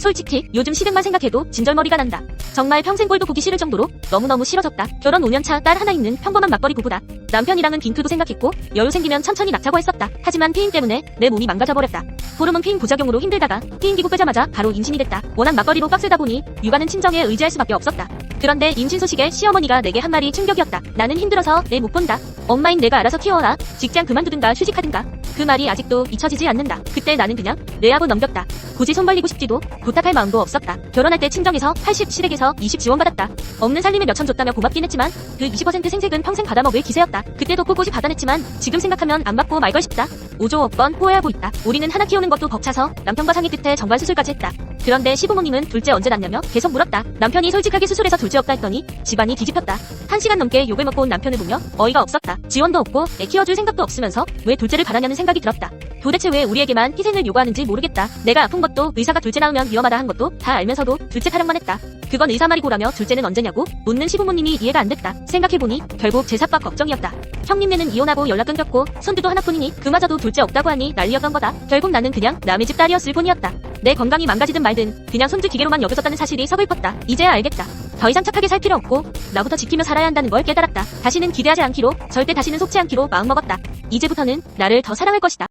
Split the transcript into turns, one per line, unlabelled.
솔직히 요즘 시댁만 생각해도 진절머리가 난다. 정말 평생 꼴도 보기 싫을 정도로 너무너무 싫어졌다. 결혼 5년차 딸 하나 있는 평범한 맞벌이 부부다. 남편이랑은 빈크도 생각했고 여유 생기면 천천히 낳자고 했었다. 하지만 피임 때문에 내 몸이 망가져버렸다. 호르몬 피임 부작용으로 힘들다가 피임 기구 빼자마자 바로 임신이 됐다. 워낙 맞벌이로 빡세다 보니 육아는 친정에 의지할 수밖에 없었다. 그런데 임신 소식에 시어머니가 내게 한 말이 충격이었다. 나는 힘들어서 애못 본다. 엄마인 내가 알아서 키워라. 직장 그만두든가 휴직하든가. 그 말이 아직도 잊혀지지 않는다. 그때 나는 그냥 뇌하고 넘겼다. 굳이 손 벌리고 싶지도 부탁할 마음도 없었다. 결혼할 때 친정에서 80 시댁에서 20 지원받았다. 없는 살림에 몇천 줬다며 고맙긴 했지만 그 20% 생색은 평생 받아먹을 기세였다. 그때도 꼿꼿이 받아냈지만 지금 생각하면 안 받고 말걸 싶다. 5조 억번 후회하고 있다. 우리는 하나 키우는 것도 벅차서 남편과 상의 끝에 정관 수술까지 했다. 그런데 시부모님은 둘째 언제 낳냐며 계속 물었다. 남편이 솔직하게 수술해서 둘째 없다 했더니 집안이 뒤집혔다. 한 시간 넘게 욕을 먹고 온 남편을 보며 어이가 없었다. 지원도 없고 애 키워줄 생각도 없으면서 왜 둘째를 바라냐는 생각이 들었다. 도대체 왜 우리에게만 희생을 요구하는지 모르겠다. 내가 아픈 것도 의사가 둘째 낳으면 위험하다 한 것도 다 알면서도 둘째 타령만 했다. 그건 의사 말이 고라며 둘째는 언제냐고 묻는 시부모님이 이해가 안 됐다. 생각해보니 결국 제사밥 걱정이었다. 형님네는 이혼하고 연락 끊겼고 손주도 하나뿐이니 그마저도 둘째 없다고 하니 난리였던 거다. 결국 나는 그냥 남의 집 딸이었을 뿐이었다. 내 건강이 망가지든 말든 그냥 손주 기계로만 여겨졌다는 사실이 서글펐다. 이제야 알겠다. 더 이상 착하게 살 필요 없고 나부터 지키며 살아야 한다는 걸 깨달았다. 다시는 기대하지 않기로 절대 다시는 속지 않기로 마음먹었다. 이제부터는 나를 더 사랑할 것이다.